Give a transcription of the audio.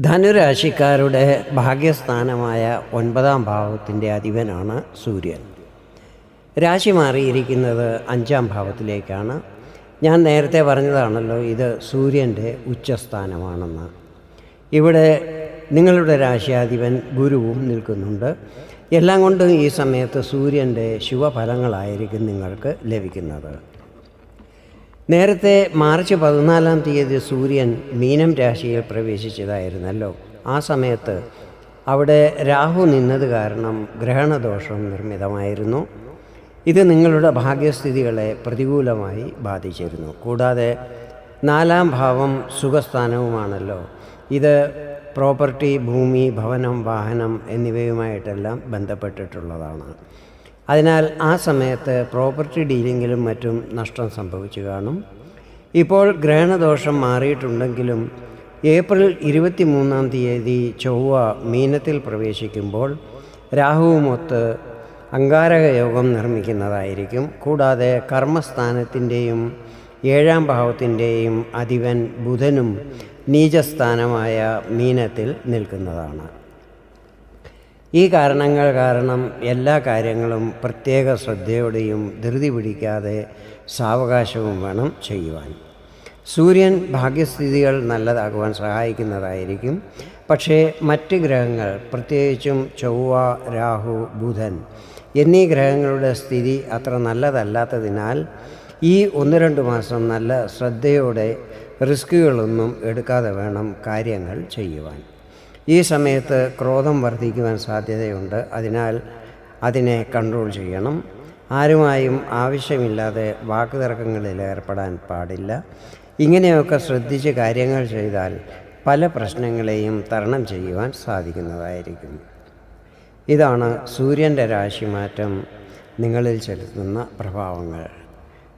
ധനുരാശിക്കാരുടെ ഭാഗ്യസ്ഥാനമായ ഒൻപതാം ഭാവത്തിന്റെ അധിപനാണ് സൂര്യൻ. രാശി മാറിയിരിക്കുന്നത് അഞ്ചാം ഭാവത്തിലേക്കാണ്. ഞാൻ നേരത്തെ പറഞ്ഞതാണല്ലോ ഇത് സൂര്യന്റെ ഉച്ചസ്ഥാനമാണെന്ന്. ഇവിടെ നിങ്ങളുടെ രാശിയാധിപൻ ഗുരുവും നിൽക്കുന്നുണ്ട്. എല്ലാം കൊണ്ടും ഈ സമയത്ത് സൂര്യന്റെ ശുഭഫലങ്ങളായിരിക്കും നിങ്ങൾക്ക് ലഭിക്കുന്നത്. നേരത്തെ മാർച്ച് പതിനാലാം തീയതി സൂര്യൻ മീനം രാശിയിൽ പ്രവേശിച്ചതായിരുന്നല്ലോ. ആ സമയത്ത് അവിടെ രാഹു നിന്നത് കാരണം ഗ്രഹണദോഷം നിർമ്മിതമായിരുന്നു. ഇത് നിങ്ങളുടെ ഭാഗ്യസ്ഥിതികളെ പ്രതികൂലമായി ബാധിച്ചിരുന്നു. കൂടാതെ നാലാം ഭാവം സുഖസ്ഥാനവുമാണല്ലോ. ഇത് പ്രോപ്പർട്ടി ഭൂമി ഭവനം വാഹനം എന്നിവയുമായിട്ടെല്ലാം ബന്ധപ്പെട്ടിട്ടുള്ളതാണ്. അതിനാൽ ആ സമയത്ത് പ്രോപ്പർട്ടി ഡീലിങ്ങിലും മറ്റും നഷ്ടം സംഭവിച്ചു കാണും. ഇപ്പോൾ ഗ്രഹണദോഷം മാറിയിട്ടുണ്ടെങ്കിലും ഏപ്രിൽ ഇരുപത്തി മൂന്നാം തീയതി ചൊവ്വ മീനത്തിൽ പ്രവേശിക്കുമ്പോൾ രാഹുവുമൊത്ത് അങ്കാരക യോഗം നിർമ്മിക്കുന്നതായിരിക്കും. കൂടാതെ കർമ്മസ്ഥാനത്തിന്റെയും ഏഴാം ഭാവത്തിന്റെയും അധിപൻ ബുധനും നീചസ്ഥാനമായ മീനത്തിൽ നിൽക്കുന്നതാണ്. ഈ കാരണങ്ങൾ കാരണം എല്ലാ കാര്യങ്ങളും പ്രത്യേക ശ്രദ്ധയോടെയും ധൃതി പിടിക്കാതെ സാവകാശവും വേണം ചെയ്യുവാൻ. സൂര്യൻ ഭാഗ്യസ്ഥിതികൾ നല്ലതാകുവാൻ സഹായിക്കുന്നതായിരിക്കും. പക്ഷേ മറ്റ് ഗ്രഹങ്ങൾ പ്രത്യേകിച്ചും ചൊവ്വ രാഹു ബുധൻ എന്നീ ഗ്രഹങ്ങളുടെ സ്ഥിതി അത്ര നല്ലതല്ലാത്തതിനാൽ ഈ ഒന്ന് രണ്ട് മാസം നല്ല ശ്രദ്ധയോടെ റിസ്കുകളൊന്നും എടുക്കാതെ വേണം കാര്യങ്ങൾ ചെയ്യുവാൻ. ഈ സമയത്ത് ക്രോധം വർദ്ധിക്കുവാൻ സാധ്യതയുണ്ട്. അതിനാൽ അതിനെ കൺട്രോൾ ചെയ്യണം. ആരുമായും ആവശ്യമില്ലാതെ വാക്കുതർക്കങ്ങളിൽ ഏർപ്പെടാൻ പാടില്ല. ഇങ്ങനെയൊക്കെ ശ്രദ്ധിച്ച് കാര്യങ്ങൾ ചെയ്താൽ പല പ്രശ്നങ്ങളെയും തരണം ചെയ്യുവാൻ സാധിക്കുന്നതായിരിക്കും. ഇതാണ് സൂര്യന്റെ രാശിമാറ്റം നിങ്ങളിൽ ചെലുത്തുന്ന പ്രഭാവങ്ങൾ.